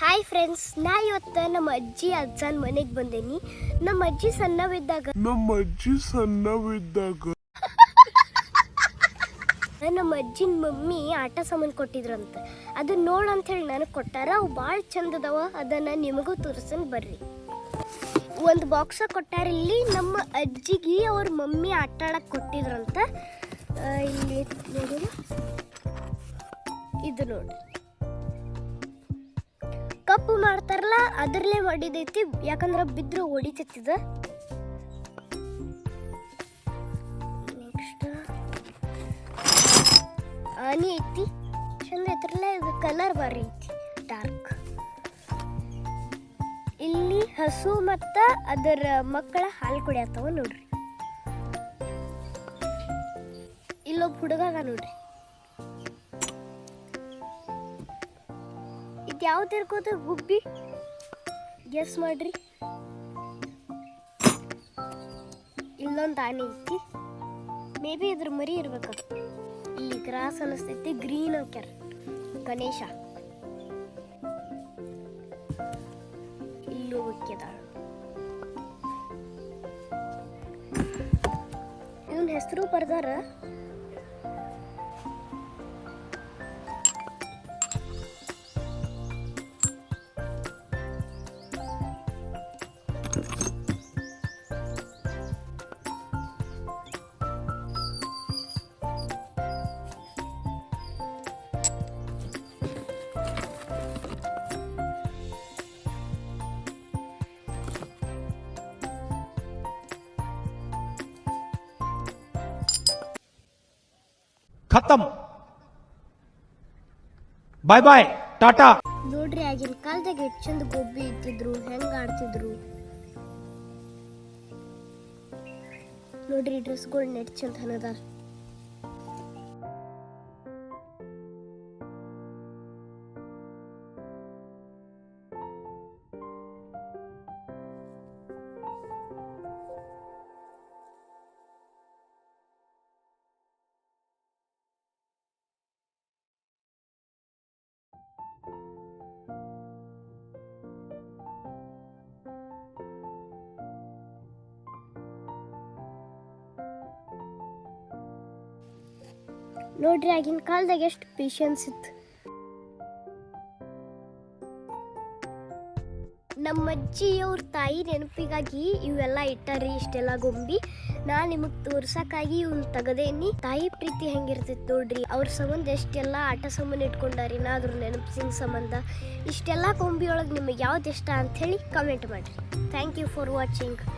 Hi friends ನಾ ಇವತ್ತು ನಮ್ಮ ಅಜ್ಜಿ ಅಜ್ಜನ ಮನೆಗೆ ಬಂದೇನಿ. ನಮ್ಮ ಅಜ್ಜಿ ಸಣ್ಣವಿದ್ದಾಗ. ನಮ್ಮ ಅಜ್ಜಿ ಸಣ್ಣವಿದ್ದಾಗ. ನಮ್ಮ ಅಜ್ಜಿನ ಮಮ್ಮಿ ಆಟ ಸಾಮಾನು ಕೊಟ್ಟಿದ್ರಂತ. ಅದು ನೋಡ್ ಅಂತ ಹೇಳಿ ನನಗೆ ಕೊಟ್ಟಾರ. ಅವು ಭಾಳ ಚಂದ ಅದಾವ. ಅದನ್ನ ನಿಮಗೂ ತೋರಿಸನ್ ಬರ್ರಿ. ಒಂದು ಬಾಕ್ಸ ಕೊಟ್ಟಾರ ಇಲ್ಲಿ. ನಮ್ಮ ಅಜ್ಜಿಗೆ ಅವ್ರ ಮಮ್ಮಿ ಆಟ ಆಡಕ್ ಕೊಟ್ಟಿದ್ರಂತ ಇಲ್ಲಿ ನೋಡಿ. ಇದು ನೋಡಿ. ಕಪ್ಪು ಮಾಡ್ತಾರಲ್ಲ, ಅದರಲ್ಲೇ ಹೊಡಿದೈತಿ ಯಾಕಂದ್ರೆ ಬಿದ್ರು ಹೊಡಿತೈತಿದ. ನೆಕ್ಸ್ಟ್ ಆನಿ ಐತಿ. ಚಂದ ಐತ್ರಲ್ಲ ಇದು ಕಲರ್ ಬಾರಿ ಐತಿ ಡಾರ್ಕ್ ಇಲ್ಲಿ ಹಸು ಮತ್ತ ಅದರ ಮಕ್ಕಳ ಹಾಲು ಕುಡಿಯತ್ತವ ನೋಡ್ರಿ. ಇಲ್ಲೊಬ್ಬ ಹುಡುಗ ನೋಡ್ರಿ. ಇದು ಯಾವ್ದು ಗುಬ್ಬಿ. ಗೆಸ್ ಮಾಡ್ರಿ. ಇಲ್ಲೊಂದು ಆನೆ ಐತಿ. ಮೇ ಬಿ ಇದ್ರ ಮರಿ ಇರ್ಬೇಕು. ಇಲ್ಲಿ ಗ್ರಾಸ್ ಅನಿಸ್ತೈತಿ ಗ್ರೀನ್ ಹಾಕ್ಯಾರ ಗಣೇಶ. ಇಲ್ಲೂ ಮುಖ್ಯದಾಳ ಇವನ್ ಹೆಸರು ಬರ್ದಾರ. ಖತಮ್ ಬಾಯ್ ಬಾಯ್ ಟಾಟಾ ನೋಡ್ರಿ, ಆಗಿನ ಕಾಲದಾಗ ಎಷ್ಟು ಚಂದ ಗೊಬ್ಬಿ ಇಟ್ಟಿದ್ರು, ಹೆಂಗ ಆಡ್ತಿದ್ರು. ನೋಡ್ರಿ ಡ್ರೆಸ್ಗಳು ನೆಟ್ ಚಂದ ಹನದಾರ ನೋಡ್ರಿ ಆಗಿನ ಕಾಲದಾಗ ಎಷ್ಟು ಪೇಷನ್ಸ್ ಇತ್ತು. ನಮ್ಮ ಅಜ್ಜಿ ಅವ್ರ ತಾಯಿ ನೆನಪಿಗಾಗಿ ಇವೆಲ್ಲ ಇಟ್ಟಾರಿ ಇಷ್ಟೆಲ್ಲ ಗೊಂಬಿ. ನಾ ನಿಮಗ್ ತೋರ್ಸಕ್ಕಾಗಿ ಇವ್ನ ತಗದೇನಿ. ತಾಯಿ ಪ್ರೀತಿ ಹೆಂಗಿರ್ತೈತಿ ನೋಡ್ರಿ. ಅವ್ರ ಸಂಬಂಧ ಎಷ್ಟೆಲ್ಲ ಆಟ ಸಂಬಂಧ ಇಟ್ಕೊಂಡಾರಿ, ನಾ ನೆನಪಿನ ಸಂಬಂಧ. ಇಷ್ಟೆಲ್ಲ ಗೊಂಬಿ ನಿಮಗೆ ಯಾವ್ದು ಇಷ್ಟ ಅಂತ ಹೇಳಿ ಕಮೆಂಟ್ ಮಾಡಿರಿ. Thank you for watching